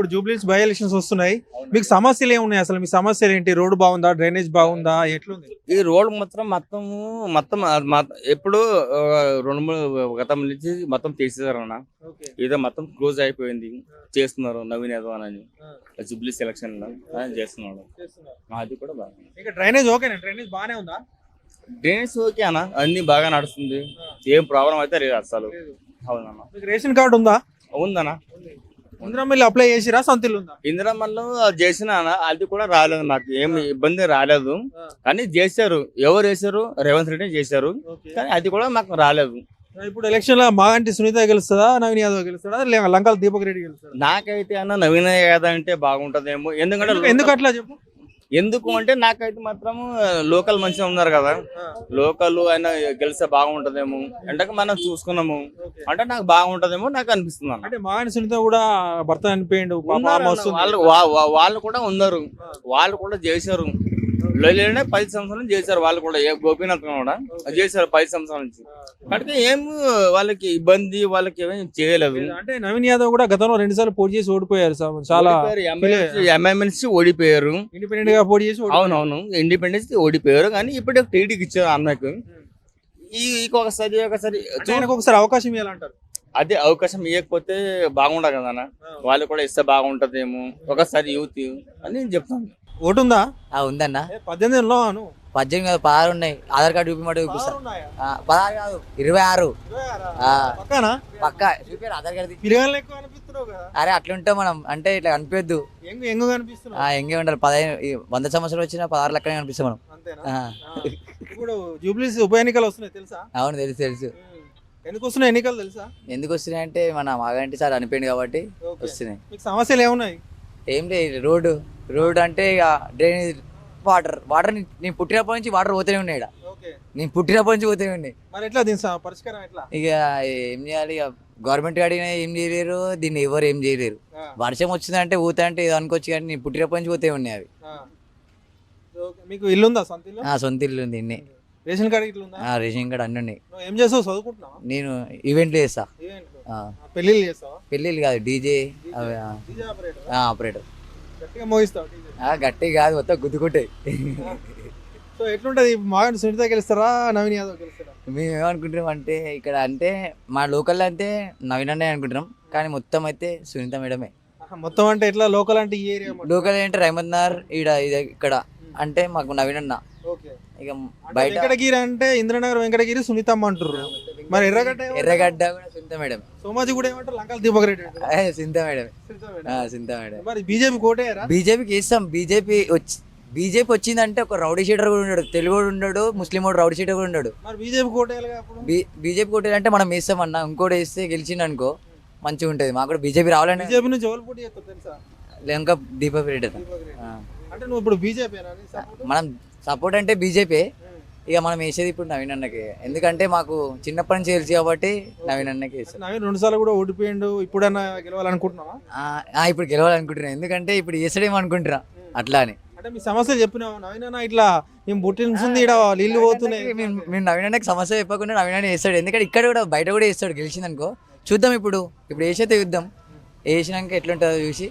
ఇప్పుడు జూబ్లీస్ by elections వస్తున్నాయి. మీకు సమస్యలు ఏమున్నాయి? అసలు మీ సమస్యలు ఏంటి? రోడ్డు బాగుందా? డ్రైనేజ్ బాగుందా? ఎట్లుంది? ఈ రోడ్ మొత్తం మొత్తం మొత్తం ఎప్పుడు రెండు మూడు గతం నుంచి మొత్తం తీసేశారు అన్న ఇదో మొత్తం క్లోజ్ అయిపోయింది. చేస్తున్నారు నవీన్ యాదవ్ అని జుబ్లీ సెలక్షన్ చేస్తున్నాడు. అది కూడా బాగా ఇంకా డ్రైనేజ్ ఓకేనా? డ్రైనేజ్ బాగానే ఉందా? డ్రైనేజ్ ఓకే అన్న. అన్ని బాగా నడుస్తుంది. ఏం ప్రాబ్లం అయితే లేదు అసలు. అవునన్న. రేషన్ కార్డు ఉందా? ఉందన్న. ఇందిరా మిల్లు అప్లై చేసిరా? సొంత ఇల్లు ఉందా? ఇందిరమ్మలో చేసిన అది కూడా రాలేదు నాకు ఏం ఇబ్బంది రాలేదు. కానీ చేశారు ఎవరు చేశారు? రేవంత్ రెడ్డి చేశారు. కానీ అది కూడా మాకు రాలేదు. ఇప్పుడు ఎలక్షన్లో మాగంటి సునీత గెలుస్తుందా నవీన్ యాదవ్ గెలుస్తాడా లేక లంకాల దీపక్ రెడ్డి గెలుస్తాడా? నాకైతే అన్న నవీన యాదవ్ అంటే బాగుంటదేమో. ఎందుకంటే ఎందుకు- ఎందుకు అట్లా చెప్పు? ఎందుకు అంటే నాకైతే మాత్రం లోకల్ మంచిగా ఉన్నారు కదా. లోకల్ ఆయన గెలిస్తే బాగుంటదేమో. అంటే మనం చూసుకున్నాము. అంటే నాకు బాగుంటదేమో నాకు అనిపిస్తుంది అంటే మాగంటి సునీత కూడా భర్త వస్తుంది. వాళ్ళు వాళ్ళు కూడా ఉన్నారు. వాళ్ళు కూడా చేశారు. లేదంటే పది సంవత్సరాలు చేశారు వాళ్ళు కూడా ఏ గోపీనాథ్ కూడా. చేశారు పది సంవత్సరాల నుంచి. కాబట్టి ఏం వాళ్ళకి ఇబ్బంది వాళ్ళకి ఏమీ చేయలేదు అంటే నవీన్ యాదవ్ కూడా గతంలో రెండు సార్లు పోటీ చేసి ఓడిపోయారు సార్. చాలా ఎంఎంఎల్సీ ఓడిపోయారు. ఇండిపెండెంట్గా పోటీ చేసి. అవునవును ఇండిపెండెన్స్ ఓడిపోయారు కానీ ఇప్పుడు టీడీకి ఇచ్చారు అన్నకు ఈ ఒకసారి అంటే ఆయనకు ఒకసారి అవకాశం ఇవ్వాలంటారు. అదే అవకాశం ఇవ్వకపోతే బాగుండదు కదా అన్న. వాళ్ళు కూడా ఇస్తే బాగుంటదేమో. ఒకసారి యూత్ అని నేను చెప్తాను. ఓటు ఉందా ఆ, ఉందన్న. పద్దెనిమిది పద్దెనిమిది కాదు పదహారు ఉన్నాయి. ఆధార్ కార్డు చూపి మాట చూపిస్తా ఆ, పదహారు కాదు ఇరవై ఆరు ఆ, పక్కనా? పక్క. చూపారు ఆధార్ కార్డు పిల్లగాళ్ళు ఎక్కువ అనిపిస్తున్నావు కదా. అరే అట్లుంటే మనం. అంటే ఇట్లా కనిపించద్దు ఎంగు ఎంగు కనిపిస్తున్నావు ఆ, ఎంగే ఉండాలి. పదిహేను ఈ వంద సంవత్సరాలు వచ్చినా పదహారు లెక్కనే కనిపిస్తాం మనం. అంతేనా? ఆ, ఆ. ఇప్పుడు జూబ్లీస్ ఉప ఎన్నికలు వస్తున్నాయి తెలుసా? అవును తెలుసు తెలుసు. ఎందుకు వస్తున్నాయి ఎన్నికలు తెలుసా? ఎందుకు వస్తున్నాయి అంటే మన మాగంటి సార్ అనిపోయింది కాబట్టి ఓకే. వస్తున్నాయి. మీకు సమస్యలు ఏమున్నాయి? ఏం లేదు రోడ్డు రోడ్డు అంటే ఇక డ్రైనేజ్ వాటర్ వాటర్ నేను పుట్టినప్పటి నుంచి వాటర్ పోతూనే ఉన్నాయి నేను పుట్టినప్పటి నుంచి పోతూనే ఉన్నాయి. మరి ఎట్లా దీని స- పరిష్కారం ఎట్లా? ఇక ఏం చేయాలి ఇక గవర్నమెంట్ అడిగినా ఏం చేయలేరు దీన్ని ఎవరు ఏం చేయలేరు. ఆ, వర్షం వచ్చిందంటే ఊతా అంటే ఏదో అనుకోవచ్చు కానీ నేను పుట్టినప్పటి నుంచి పోతే ఉన్నాయి అవి. ఆ. ఓకే. మీకు ఇల్లు ఉందా సొంత ఇల్లు? ఆ సొంత ఇల్లు ఉంది ఇన్ని. రేషన్ కార్డు ఉందా? ఆ రేషన్ కార్డు అన్నీ ఉన్నాయి. నువ్వు ఏం చేస్తావు? చదువుకుంటున్నావా? నేను ఈవెంట్లు చేస్తా. ఈవెంట్లు. ఆ, పెళ్ళిళ్ళు చేస్తావా? పెళ్ళిళ్ళు కాదు డీజే అవి ఆ, డీజే ఆపరేటర్ ఆ, ఆపరేటర్. గట్టిగా మోగిస్తావు డీజే? ఆ, గట్టి కాదు మొత్తం గుద్దుకుంటాయి సో ఎట్లుంటది? మాగంటి సునీత గెలుస్తారా? నవీన్ యాదవ్ గెలుస్తారా? మేము ఏమనుకుంటున్నాం అంటే ఇక్కడ అంటే మా లోకల్ అంటే నవీన్ అనే అనుకుంటున్నాం. కానీ మొత్తం అయితే సునీత మేడమే. ఆహా, మొత్తం అంటే ఎట్లా? లోకల్ అంటే ఈ ఏరియా లోకల్ అంటే రహమద్ నగర్ ఈడ ఇది ఇక్కడ అంటే మాకు నవీన్ అన్న. ఇక బయట వెంకటగిరి అంటే ఇంద్రనగర్ వెంకటగిరి సునీతమ్మ అంటారు మరి ఎర్రగడ్డ? ఎర్రగడ్డ కూడా సునీత మేడం. సోమాజి కూడా ఏమంటారు? లంకల్ దీపక్ రెడ్డి సునీత మేడం. సునీత మేడం. మరి బీజేపీ కోటేయరా బీజేపీకి ఇస్తాం. బీజేపీ వచ్చి బీజేపీ వచ్చిందంటే ఒక రౌడీ షీటర్ కూడా ఉన్నాడు తెలుగు ఉన్నాడు ముస్లిం కూడా రౌడీ షీటర్ కూడా ఉన్నాడు మరి బీజేపీ బీ బీజేపీ కొట్టేది అంటే మనం వేస్తాం అన్న. ఇంకోటి వేస్తే గెలిచిండు అనుకో మంచిగా ఉంటుంది. మాకు కూడా బీజేపీ రావాలని బీజేపీ నుంచి ఎవరు పోటీ చేస్తారు తెలుసా? ఇంకా దీపక్ రెడ్డి. అంటే నువ్వు ఇప్పుడు బీజేపీ మనం సపోర్ట్ అంటే బీజేపీ. ఇక మనం వేసేది ఇప్పుడు నవీన్ అన్నకి. ఎందుకంటే మాకు చిన్నప్పటి నుంచి తెలుసు కాబట్టి నవీన్ అన్నకి నవీన్ రెండు సార్లు కూడా ఓడిపోయిండు. ఇప్పుడన్నా గెలవాలనుకుంటున్నావా? ఇప్పుడు గెలవాలనుకుంటున్నాను ఎందుకంటే ఇప్పుడు వేసడేమో అనుకుంటున్నా. అట్లా అని. అంటే మీ సమస్య చెప్పినావు? నవీన్ అన్న ఇట్లా మేము పుట్టింది ఇక్కడ నీళ్ళు పోతున్నాయి. మేము నవీన్ అన్నకి సమస్య చెప్పకుండా నవీన్ అన్న వేస్తాడు ఎందుకంటే ఇక్కడ కూడా బయట కూడా వేస్తాడు. గెలిచింది అనుకో చూద్దాం ఇప్పుడు. ఇప్పుడు వేసైతే చూద్దాం. వేసినాక ఎట్లుంటుందో చూసి.